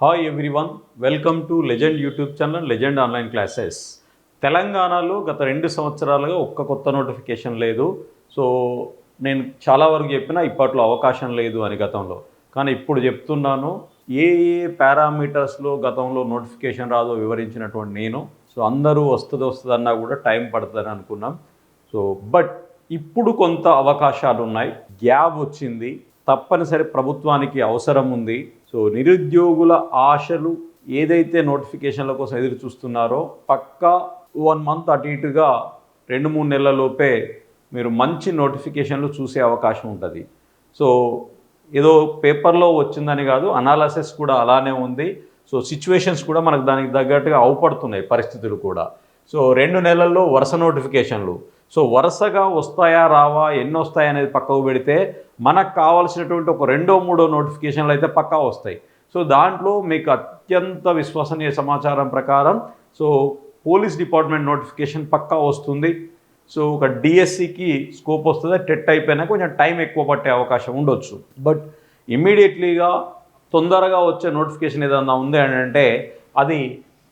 Hi everyone welcome to legend YouTube channel legend online classes తెలంగాణలో గత రెండు సంవత్సరాలుగా ఒక్క కొత్త నోటిఫికేషన్ లేదు. సో నేను చాలా వరకు చెప్పినా ఇప్పట్లో అవకాశం లేదు అని గతంలో. కానీ ఇప్పుడు చెప్తున్నాను ఏ ఏ పారామీటర్స్లో గతంలో నోటిఫికేషన్ రాదో వివరించినటువంటి నేను. సో అందరూ వస్తుంది వస్తుందన్నా కూడా టైం పడుతుందని అనుకున్నాం. సో బట్ ఇప్పుడు కొంత అవకాశాలు ఉన్నాయి గ్యాప్ వచ్చింది. తప్పనిసరి ప్రభుత్వానికి అవసరం ఉంది. సో నిరుద్యోగుల ఆశలు ఏదైతే నోటిఫికేషన్ల కోసం ఎదురు చూస్తున్నారో పక్కా వన్ మంత్ అటు ఇటుగా రెండు మూడు నెలల లోపే మీరు మంచి నోటిఫికేషన్లు చూసే అవకాశం ఉంటుంది. సో ఏదో పేపర్లో వచ్చిందని కాదు అనాలసిస్ కూడా అలానే ఉంది. సో సిచ్యువేషన్స్ కూడా మనకు దానికి తగ్గట్టుగా అవపడుతున్నాయి పరిస్థితులు కూడా. సో రెండు నెలల్లో వరుస నోటిఫికేషన్లు సో వరుసగా వస్తాయా రావా ఎన్ని వస్తాయి అనేది పక్కకు పెడితే మనకు కావాల్సినటువంటి ఒక రెండో మూడో నోటిఫికేషన్లు అయితే పక్కా వస్తాయి. సో దాంట్లో మీకు అత్యంత విశ్వసనీయ సమాచారం ప్రకారం సో పోలీస్ డిపార్ట్మెంట్ నోటిఫికేషన్ పక్కా వస్తుంది. సో ఒక డిఎస్సికి స్కోప్ వస్తుంది టెట్ అయిపోయినా కొంచెం టైం ఎక్కువ పట్టే అవకాశం ఉండొచ్చు. బట్ ఇమ్మీడియట్లీగా తొందరగా వచ్చే నోటిఫికేషన్ ఏదన్నా ఉంది అని అంటే అది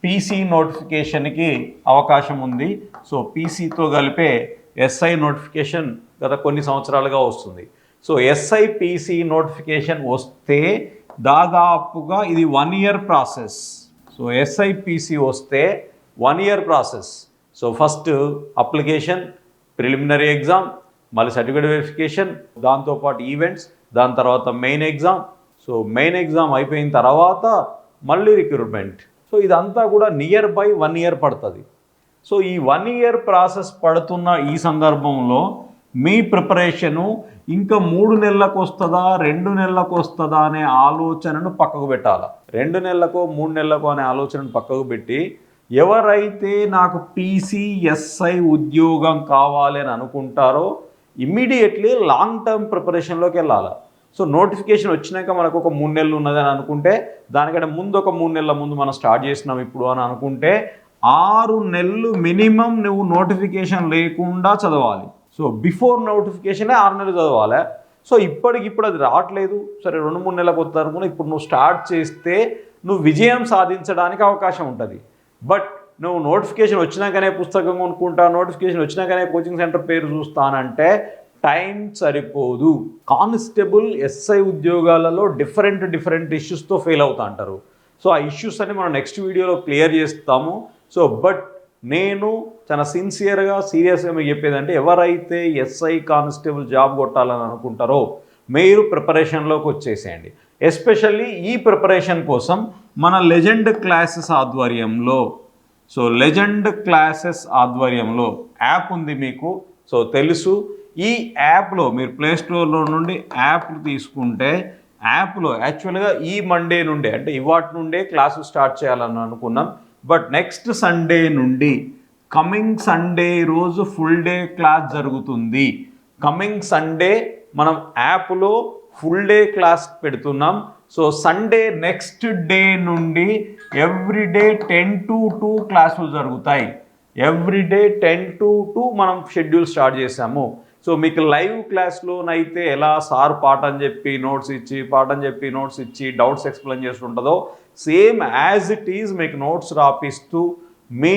పీసీ నోటిఫికేషన్కి అవకాశం ఉంది. సో పీసీతో కలిపే ఎస్ఐ నోటిఫికేషన్ గత కొన్ని సంవత్సరాలుగా వస్తుంది. సో ఎస్ఐ పీసీ నోటిఫికేషన్ వస్తే దాదాపుగా ఇది one year process so SI PC వస్తే one year process so first application preliminary exam మళ్ళీ సర్టిఫికేట్ వెరిఫికేషన్ దాంతోపాటు ఈవెంట్స్ దాని తర్వాత main exam so main exam అయిపోయిన తర్వాత మళ్ళీ రిక్రూట్మెంట్ సో ఇదంతా కూడా నియర్ బై వన్ ఇయర్ పడుతుంది. సో ఈ వన్ ఇయర్ ప్రాసెస్ పడుతున్న ఈ సందర్భంలో మీ ప్రిపరేషను ఇంకా మూడు నెలలకు వస్తుందా రెండు నెలలకు వస్తుందా అనే ఆలోచనను పక్కకు పెట్టాలి? రెండు నెలలకు మూడు నెలలకు అనే ఆలోచనను పక్కకు పెట్టి ఎవరైతే నాకు పీసీఎస్ఐ ఉద్యోగం కావాలి అని అనుకుంటారో ఇమ్మీడియట్లీ లాంగ్ టర్మ్ ప్రిపరేషన్లోకి వెళ్ళాలి? సో నోటిఫికేషన్ వచ్చినాక మనకు ఒక మూడు నెలలు ఉన్నదని అనుకుంటే దానికంటే ముందు ఒక మూడు నెలల ముందు మనం స్టార్ట్ చేసినాం ఇప్పుడు అని అనుకుంటే ఆరు నెలలు మినిమం నువ్వు నోటిఫికేషన్ లేకుండా చదవాలి. సో బిఫోర్ నోటిఫికేషనే ఆరు నెలలు చదవాలి. సో ఇప్పటికిప్పుడు అది రావట్లేదు. సరే రెండు మూడు నెలలకు వస్తుంది ఇప్పుడు నువ్వు స్టార్ట్ చేస్తే నువ్వు విజయం సాధించడానికి అవకాశం ఉంటుంది. బట్ నువ్వు నోటిఫికేషన్ వచ్చినాకనే పుస్తకం కొనుక్కుంటా నోటిఫికేషన్ వచ్చినాకనే కోచింగ్ సెంటర్ పేరు చూస్తానంటే టైం సరిపోదు. కానిస్టేబుల్ ఎస్ఐ ఉద్యోగాలలో డిఫరెంట్ డిఫరెంట్ ఇష్యూస్తో ఫెయిల్ అవుతా అంటారు. సో ఆ ఇష్యూస్ అని మనం నెక్స్ట్ వీడియోలో క్లియర్ చేస్తాము. సో బట్ నేను చాలా సిన్సియర్గా సీరియస్గా మీకు చెప్పేదంటే ఎవరైతే ఎస్ఐ కానిస్టేబుల్ జాబ్ కొట్టాలని అనుకుంటారో మీరు ప్రిపరేషన్లోకి వచ్చేసేయండి. ఎస్పెషల్లీ ఈ ప్రిపరేషన్ కోసం మన లెజెండ్ క్లాసెస్ ఆధ్వర్యంలో సో లెజెండ్ క్లాసెస్ ఆధ్వర్యంలో యాప్ ఉంది మీకు. సో తెలుసు. ఈ యాప్లో మీరు ప్లేస్టోర్లో నుండి యాప్ తీసుకుంటే యాప్లో యాక్చువల్గా ఈ మండే నుండే అంటే ఇవాటి నుండే క్లాసు స్టార్ట్ చేయాలని అనుకున్నాం. బట్ నెక్స్ట్ సండే నుండి కమింగ్ సండే రోజు ఫుల్ డే క్లాస్ జరుగుతుంది. కమింగ్ సండే మనం యాప్లో ఫుల్ డే క్లాస్ పెడుతున్నాం. సో సండే నెక్స్ట్ డే నుండి every day ten to two క్లాసులు జరుగుతాయి. Every day ten to two మనం షెడ్యూల్ స్టార్ట్ చేసాము సో మీకు లైవ్ క్లాస్లోనైతే ఎలా సార్ పాఠం చెప్పి నోట్స్ ఇచ్చి పాఠం చెప్పి నోట్స్ ఇచ్చి డౌట్స్ ఎక్స్ప్లెయిన్ చేస్తుంటుందో సేమ్ యాజ్ ఇట్ ఈజ్ మీకు నోట్స్ రాపిస్తూ మీ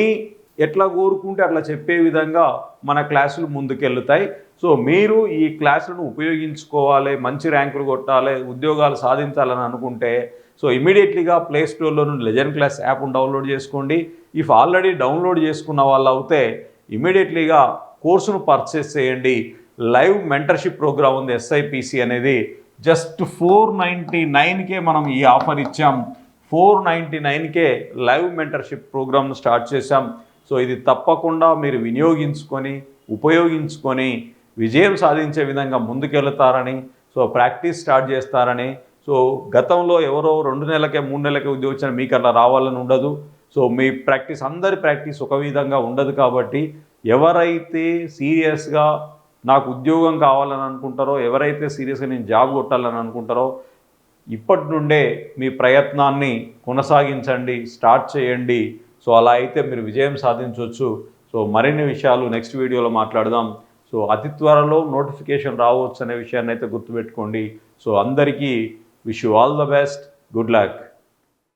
ఎట్లా కోరుకుంటే అట్లా చెప్పే విధంగా మన క్లాసులు ముందుకెళ్తాయి. సో మీరు ఈ క్లాసులను ఉపయోగించుకోవాలి మంచి ర్యాంకులు కొట్టాలి ఉద్యోగాలు సాధించాలని అనుకుంటే సో ఇమీడియట్లీగా ప్లే స్టోర్లో నుండి లెజెండ్ క్లాస్ యాప్ను డౌన్లోడ్ చేసుకోండి. ఇఫ్ ఆల్రెడీ డౌన్లోడ్ చేసుకున్న వాళ్ళు అయితే ఇమీడియట్లీగా కోర్సును పర్చేస్ చేయండి. లైవ్ మెంటర్షిప్ ప్రోగ్రామ్ ఉంది ఎస్ఐపిసి అనేది. జస్ట్ ఫోర్ నైంటీ నైన్కే మనం ఈ ఆఫర్ ఇచ్చాం. ఫోర్ నైంటీ నైన్కే లైవ్ మెంటర్షిప్ ప్రోగ్రామ్ను స్టార్ట్ చేశాం. సో ఇది తప్పకుండా మీరు వినియోగించుకొని ఉపయోగించుకొని విజయం సాధించే విధంగా ముందుకెళ్తారని సో ప్రాక్టీస్ స్టార్ట్ చేస్తారని. సో గతంలో ఎవరో రెండు నెలలకే మూడు నెలలకే ఉద్యోగం వచ్చిన మీకు అట్లా రావాలని ఉండదు. సో మీ ప్రాక్టీస్ అందరి ప్రాక్టీస్ ఒక విధంగా ఉండదు కాబట్టి ఎవరైతే సీరియస్గా నాకు ఉద్యోగం కావాలని అనుకుంటారో ఎవరైతే సీరియస్గా నేను జాబ్ కొట్టాలని అనుకుంటారో ఇప్పటి నుండే మీ ప్రయత్నాన్ని కొనసాగించండి స్టార్ట్ చేయండి. సో అలా అయితే మీరు విజయం సాధించవచ్చు. సో మరిన్ని విషయాలు నెక్స్ట్ వీడియోలో మాట్లాడదాం. సో అతి త్వరలో నోటిఫికేషన్ రావచ్చు అనే విషయాన్ని అయితే గుర్తుపెట్టుకోండి. సో అందరికీ wish you all the best. Good luck.